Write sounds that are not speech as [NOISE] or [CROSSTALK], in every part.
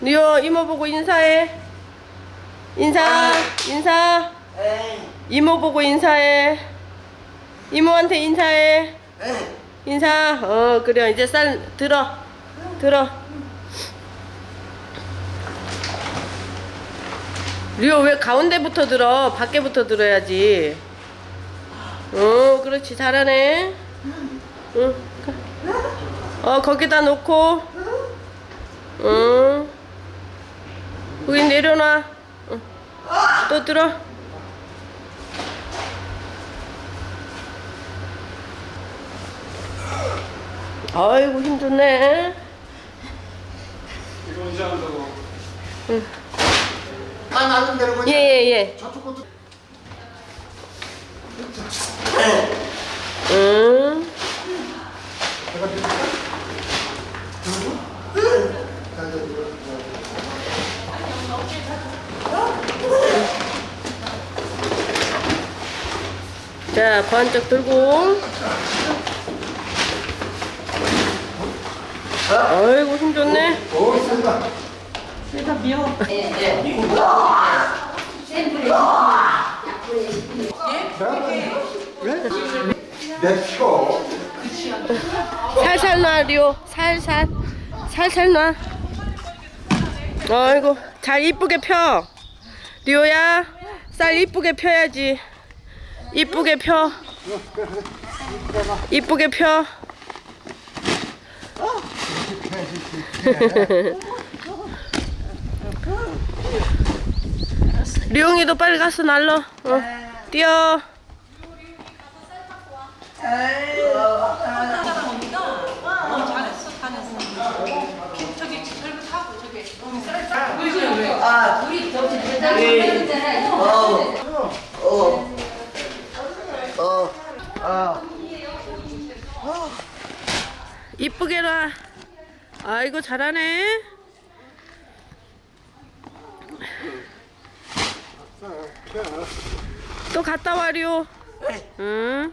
리오 이모 보고 인사해. 인사, 인사. 이모 보고 인사해. 이모한테 인사해. 인사. 어, 그래. 이제 쌀 들어. 들어. 리오 왜 가운데부터 들어? 밖에부터 들어야지. 어, 그렇지. 잘하네. 응. 어, 거기다 놓고. 응. 거기 내려놔. 응. 또 들어. 아이고 힘드네. 이거 언제 한다고? 아 나는 되는 거지? 예예 예. 저쪽 것도 응. 내가 믿을까? 자, 이제 이거, 자 반짝 들고. 아이고 힘 좋네. 센다. 내 표. 살살 놔 리오. 살살. 살살 놔. 아이고 잘 이쁘게 펴. 리오야 쌀 이쁘게 펴야지. 이쁘게 펴. 이쁘게 펴. [LAUGHS] 리용이도 빨리 가서 날러. 어. 뛰어. 이쁘게 놔. 아이고 잘하네. 또 갔다 와리오. 응.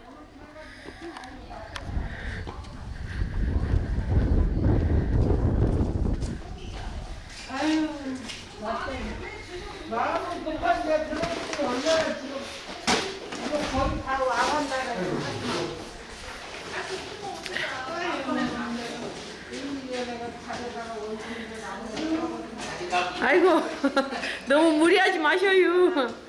아이고 [LAUGHS] 너무 무리하지 마셔요.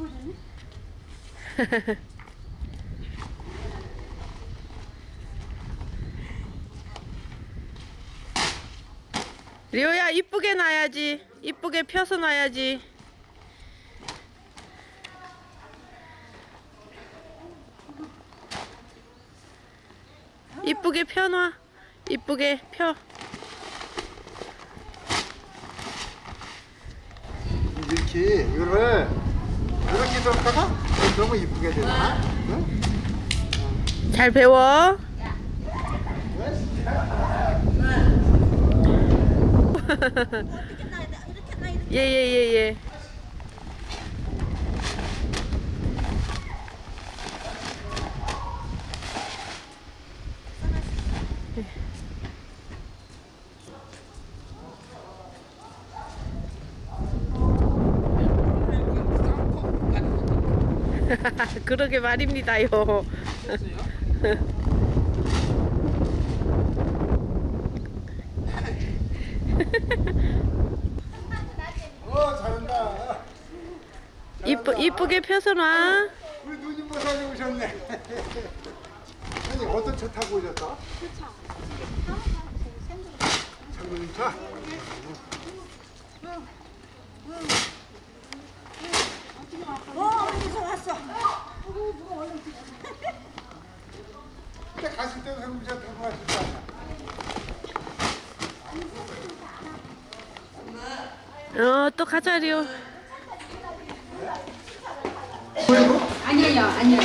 [LAUGHS] 리오야 이쁘게 놔야지. 이쁘게 펴서 놔야지. 이쁘게 펴놔. 이쁘게 펴. 이렇게 이거를 들었다가 너무 이쁘게 되나? 응? 잘 배워. 예 예 예 [LAUGHS] 예, 예. [LAUGHS] 그러게 말입니다요. 어, 잘한다. 이쁘 이쁘게 펴서 놔. 우리 누님 모사님 오셨네. [LAUGHS] 아니 어떤 차 타고 오셨어? 장모님 차? 그때 갔을 때도 형부자 들고 갔을 거 아니야. 어, 또 가자, 리오. 아니에요, 아니에요.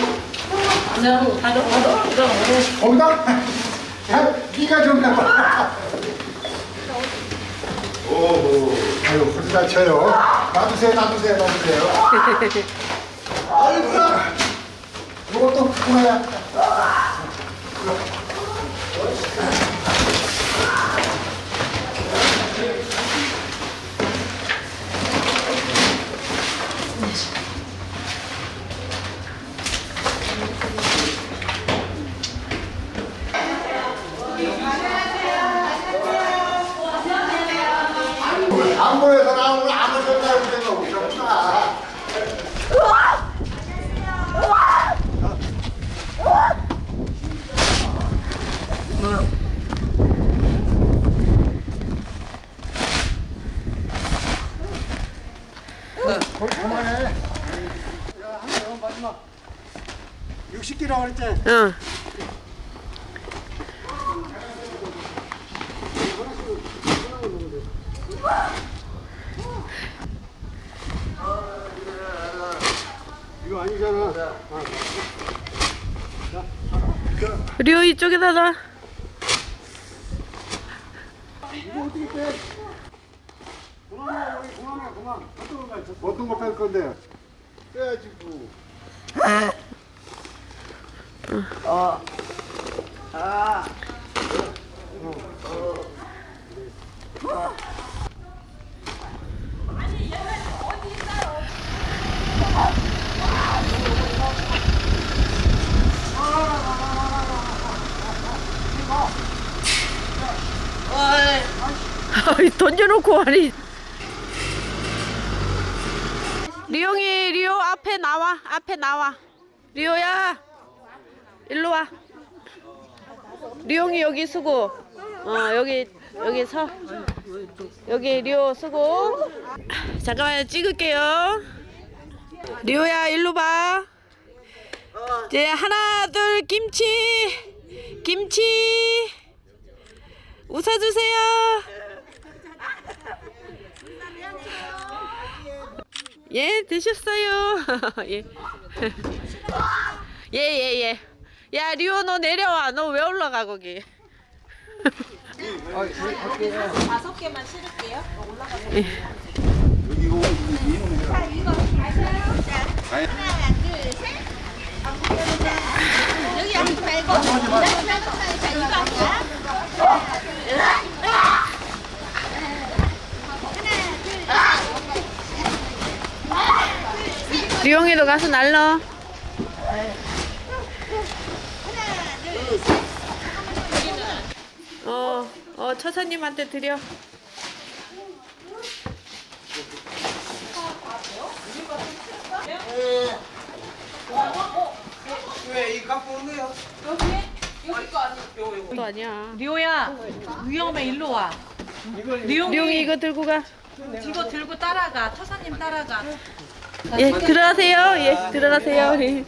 거기다 야 네가 좀 해봐. 오호. 아유 허리 다쳐요. 놔두세요 놔두세요 놔두세요. 아이고. 이것도 그거야. 안 보여서 나 오늘 안 오셨다고 내가 오셨구나. 거기 그만해. 야, 한번 마지막. 60kg 그랬지? 응. 이거 아니잖아. 리오 이쪽에다 놔. 이거 어떻게 빼? 그만해, 여기 그만해, 그만. 어떤 거 뺄 건데? 빼야지, 뭐. 아이, 던져놓고 아니. 리용이 리오 앞에 나와 앞에 나와 리오야 일로 와. 리용이 여기 쓰고. 어 여기 여기 서. 여기 리오 쓰고. 잠깐만 찍을게요. 리오야 일로 봐. 이제 하나 둘 김치. 김치. 웃어주세요. 예, 드셨어요. [LAUGHS] [LAUGHS] 예. 예, 예, 예. 야, 리오 너 내려와. 너 왜 올라가 거기? 다섯 개만 실을게요. 여기 앉지 말고. 자, 이거 아니야? 리용이도 가서 날러. 어, 어, 처사님한테 드려. 또 아니야. 리오야 위험해 일로 와 리용이 리용이 이거 들고 가. 이거 들고 따라가 처사님 따라가 예, 들어가세요. 예, 들어가세요. 예.